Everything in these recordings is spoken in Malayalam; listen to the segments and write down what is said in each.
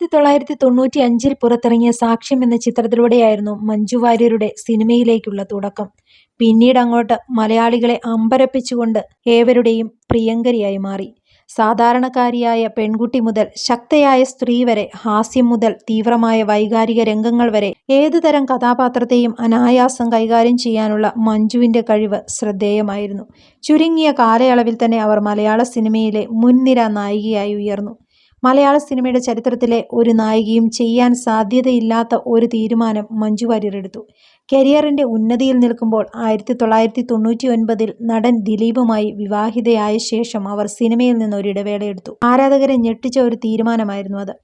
ആയിരത്തി തൊള്ളായിരത്തി തൊണ്ണൂറ്റി അഞ്ചിൽ പുറത്തിറങ്ങിയ സാക്ഷ്യം എന്ന ചിത്രത്തിലൂടെയായിരുന്നു മഞ്ജു വാര്യരുടെ സിനിമയിലേക്കുള്ള തുടക്കം. പിന്നീട് അങ്ങോട്ട് മലയാളികളെ അമ്പരപ്പിച്ചുകൊണ്ട് ഏവരുടെയും പ്രിയങ്കരിയായി മാറി. സാധാരണക്കാരിയായ പെൺകുട്ടി മുതൽ ശക്തയായ സ്ത്രീ വരെ ഹാസ്യം മുതൽ തീവ്രമായ വൈകാരിക രംഗങ്ങൾ വരെ ഏതുതരം കഥാപാത്രത്തെയും അനായാസം കൈകാര്യം ചെയ്യാനുള്ള മഞ്ജുവിന്റെ കഴിവ് ശ്രദ്ധേയമായിരുന്നു. ചുരുങ്ങിയ കാലയളവിൽ തന്നെ അവർ മലയാള സിനിമയിലെ മുൻനിര നായികയായി ഉയർന്നു. മലയാള സിനിമയുടെ ചരിത്രത്തിലെ ഒരു നായികയും ചെയ്യാൻ സാധ്യതയില്ലാത്ത ഒരു തീരുമാനം മഞ്ജു വാര്യർ എടുത്തു. കരിയറിന്റെ ഉന്നതിയിൽ നിൽക്കുമ്പോൾ ആയിരത്തി തൊള്ളായിരത്തി തൊണ്ണൂറ്റി ഒൻപതിൽ നടൻ ദിലീപുമായി വിവാഹിതയായ ശേഷം അവർ സിനിമയിൽ നിന്ന് ഒരു ഇടവേളയെടുത്തു ആരാധകരെ ഞെട്ടിച്ച ഒരു തീരുമാനമായിരുന്നു അത്.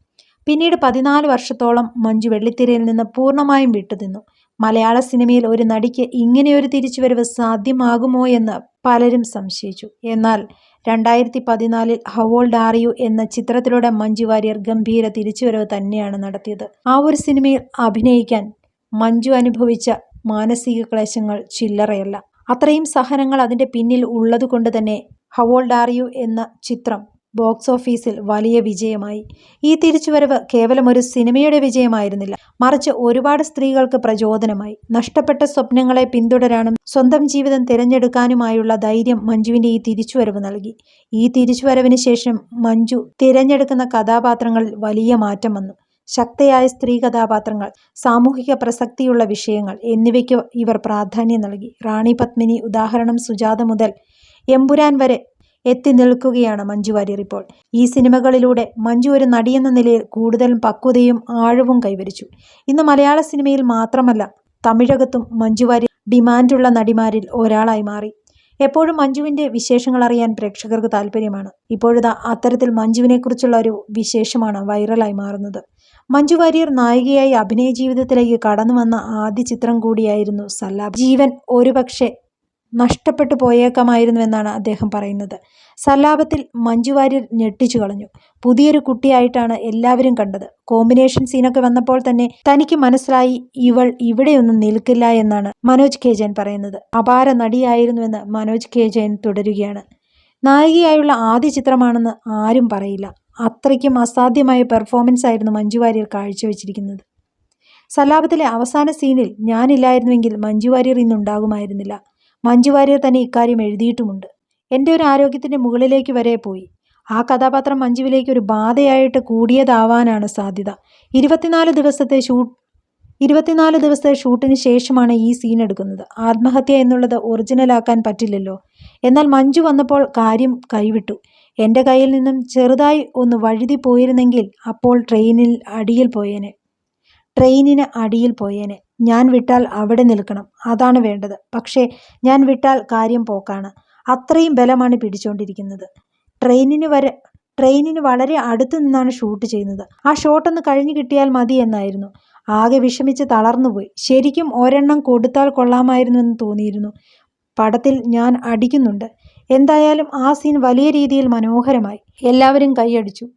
പിന്നീട് പതിനാല് വർഷത്തോളം മഞ്ജു വെള്ളിത്തിരയിൽ നിന്ന് പൂർണമായും വിട്ടുനിന്നു. മലയാള സിനിമയിൽ ഒരു നടിക്ക് ഇങ്ങനെയൊരു തിരിച്ചുവരവ് സാധ്യമാകുമോ എന്ന് പലരും സംശയിച്ചു. എന്നാൽ രണ്ടായിരത്തി പതിനാലിൽ ഹവോൾഡ് ആർ യു എന്ന ചിത്രത്തിലൂടെ മഞ്ജു വാര്യർ ഗംഭീര തിരിച്ചുവരവ് തന്നെയാണ് നടത്തിയത്. ആ ഒരു സിനിമയിൽ അഭിനയിക്കാൻ മഞ്ജു അനുഭവിച്ച മാനസിക ക്ലേശങ്ങൾ ചില്ലറയല്ല. അത്രയും സഹനങ്ങൾ അതിന്റെ പിന്നിൽ ഉള്ളതുകൊണ്ട് തന്നെ ഹവോൾഡ് ആർ യു എന്ന ചിത്രം ബോക്സ് ഓഫീസിൽ വലിയ വിജയമായി. ഈ തിരിച്ചുവരവ് കേവലം ഒരു സിനിമയുടെ വിജയമായിരുന്നില്ല. മറിച്ച് ഒരുപാട് സ്ത്രീകൾക്ക് പ്രചോദനമായി. നഷ്ടപ്പെട്ട സ്വപ്നങ്ങളെ പിന്തുടരാനും സ്വന്തം ജീവിതം തിരഞ്ഞെടുക്കാനുമായുള്ള ധൈര്യം മഞ്ജുവിന്റെ ഈ തിരിച്ചുവരവ് നൽകി. ഈ തിരിച്ചുവരവിന് ശേഷം മഞ്ജു തിരഞ്ഞെടുക്കുന്ന കഥാപാത്രങ്ങളിൽ വലിയ മാറ്റം വന്നു. ശക്തയായ സ്ത്രീ കഥാപാത്രങ്ങൾ സാമൂഹിക പ്രസക്തിയുള്ള വിഷയങ്ങൾ എന്നിവയ്ക്ക് ഇവർ പ്രാധാന്യം നൽകി. റാണി പത്മിനി ഉദാഹരണം സുജാത മുതൽ എമ്പുരാൻ വരെ എത്തി നിൽക്കുകയാണ് മഞ്ജു വാര്യർ ഇപ്പോൾ. ഈ സിനിമകളിലൂടെ മഞ്ജു ഒരു നടിയെന്ന നിലയിൽ കൂടുതൽ പക്വതയും ആഴവും കൈവരിച്ചു. ഇന്ന് മലയാള സിനിമയിൽ മാത്രമല്ല തമിഴകത്തും മഞ്ജു വാര്യർ ഡിമാൻഡുള്ള നടിമാരിൽ ഒരാളായി മാറി. എപ്പോഴും മഞ്ജുവിന്റെ വിശേഷങ്ങൾ അറിയാൻ പ്രേക്ഷകർക്ക് താല്പര്യമാണ് ഇപ്പോഴിതാ അത്തരത്തിൽ മഞ്ജുവിനെക്കുറിച്ചുള്ള ഒരു വിശേഷമാണ് വൈറലായി മാറുന്നത്. മഞ്ജു വാര്യർ നായികയായി അഭിനയ ജീവിതത്തിലേക്ക് കടന്നു വന്ന ആദ്യ ചിത്രം കൂടിയായിരുന്നു സല്ലാബ്. ജീവൻ ഒരുപക്ഷെ നഷ്ടപ്പെട്ടു പോയേക്കാമായിരുന്നുവെന്നാണ് അദ്ദേഹം പറയുന്നത്. സല്ലാപത്തിൽ മഞ്ജു വാര്യർ ഞെട്ടിച്ചു കളഞ്ഞു. പുതിയൊരു കുട്ടിയായിട്ടാണ് എല്ലാവരും കണ്ടത്. കോമ്പിനേഷൻ സീനൊക്കെ വന്നപ്പോൾ തന്നെ തനിക്ക് മനസ്സിലായി ഇവൾ ഇവിടെയൊന്നും നിൽക്കില്ല എന്നാണ് മനോജ് കെ. ജയൻ പറയുന്നത്. അപാര നടിയായിരുന്നുവെന്ന് മനോജ് കെ. ജയൻ തുടരുകയാണ്. നായികയായുള്ള ആദ്യ ചിത്രമാണെന്ന് ആരും പറയില്ല. അത്രയ്ക്കും അസാധ്യമായ പെർഫോമൻസ് ആയിരുന്നു മഞ്ജുവാര്യർ കാഴ്ചവെച്ചിരിക്കുന്നത്. സലാപത്തിലെ അവസാന സീനിൽ ഞാനില്ലായിരുന്നുവെങ്കിൽ മഞ്ജു വാര്യർ ഇന്നുണ്ടാകുമായിരുന്നില്ല. മഞ്ജു വാര്യർ തന്നെ ഇക്കാര്യം എഴുതിയിട്ടുമുണ്ട്. എന്റെ ഒരു ആരോഗ്യത്തിന്റെ മുകളിലേക്ക് വരെ പോയി. ആ കഥാപാത്രം മഞ്ജുവിലേക്ക് ഒരു ബാധയായിട്ട് കൂടിയതാവാനാണ് സാധ്യത. ഇരുപത്തിനാല് ദിവസത്തെ ഷൂട്ട് ഇരുപത്തിനാല് ദിവസത്തെ ഷൂട്ടിന് ശേഷമാണ് ഈ സീൻ എടുക്കുന്നത്. ആത്മഹത്യ എന്നുള്ളത് ഒറിജിനലാക്കാൻ പറ്റില്ലല്ലോ. എന്നാൽ മഞ്ജു വന്നപ്പോൾ കാര്യം കൈവിട്ടു. എന്റെ കയ്യിൽ നിന്നും ചെറുതായി ഒന്ന് വഴുതി പോയിരുന്നെങ്കിൽ അപ്പോൾ ട്രെയിനിൽ അടിയിൽ പോയേനെ. ട്രെയിനിന് അടിയിൽ പോയേനെ. ഞാൻ വിട്ടാൽ അവിടെ നിൽക്കണം. അതാണ് വേണ്ടത്. പക്ഷേ ഞാൻ വിട്ടാൽ കാര്യം പോക്കാണ്. അത്രയും ബലമാണ് പിടിച്ചുകൊണ്ടിരിക്കുന്നത് ട്രെയിനിന് വരെ ട്രെയിനിന് വളരെ അടുത്ത് നിന്നാണ് ഷൂട്ട് ചെയ്യുന്നത്. ആ ഷോട്ടൊന്ന് കഴിഞ്ഞു കിട്ടിയാൽ മതി എന്നായിരുന്നു. ആകെ വിഷമിച്ച് തളർന്നുപോയി. ശരിക്കും ഒരെണ്ണം കൊടുത്താൽ കൊള്ളാമായിരുന്നു എന്ന് തോന്നിയിരുന്നു. പടത്തിൽ ഞാൻ അടിക്കുന്നുണ്ട്. എന്തായാലും ആ സീൻ വലിയ രീതിയിൽ മനോഹരമായി. എല്ലാവരും കൈയടിച്ചു.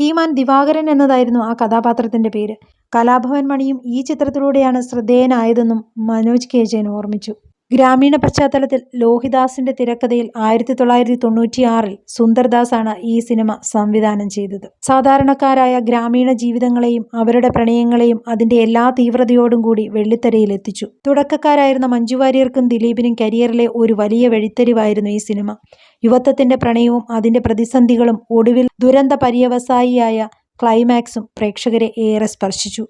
കീമാൻ ദിവാകരൻ എന്നതായിരുന്നു ആ കഥാപാത്രത്തിന്റെ പേര്. കലാഭവൻ മണിയും ഈ ചിത്രത്തിലൂടെയാണ് ശ്രദ്ധേയനായതെന്നും മനോജ് കെ ജയൻ ഓർമ്മിച്ചു. ഗ്രാമീണ പശ്ചാത്തലത്തിൽ ലോഹിദാസിന്റെ തിരക്കഥയിൽ ആയിരത്തി തൊള്ളായിരത്തി തൊണ്ണൂറ്റിയാറിൽ സുന്ദർദാസാണ് ഈ സിനിമ സംവിധാനം ചെയ്തത്. സാധാരണക്കാരായ ഗ്രാമീണ ജീവിതങ്ങളെയും അവരുടെ പ്രണയങ്ങളെയും അതിന്റെ എല്ലാ തീവ്രതയോടും കൂടി വെള്ളിത്തരയിൽ എത്തിച്ചു തുടക്കക്കാരായിരുന്ന മഞ്ജു വാര്യർക്കും ദിലീപിനും കരിയറിലെ ഒരു വലിയ വെഴിത്തരിവായിരുന്നു ഈ സിനിമ. യുവത്വത്തിന്റെ പ്രണയവും അതിന്റെ പ്രതിസന്ധികളും ഒടുവിൽ ദുരന്ത പര്യവസായിയായ ക്ലൈമാക്സും പ്രേക്ഷകരെ ഏറെ സ്പർശിച്ചു.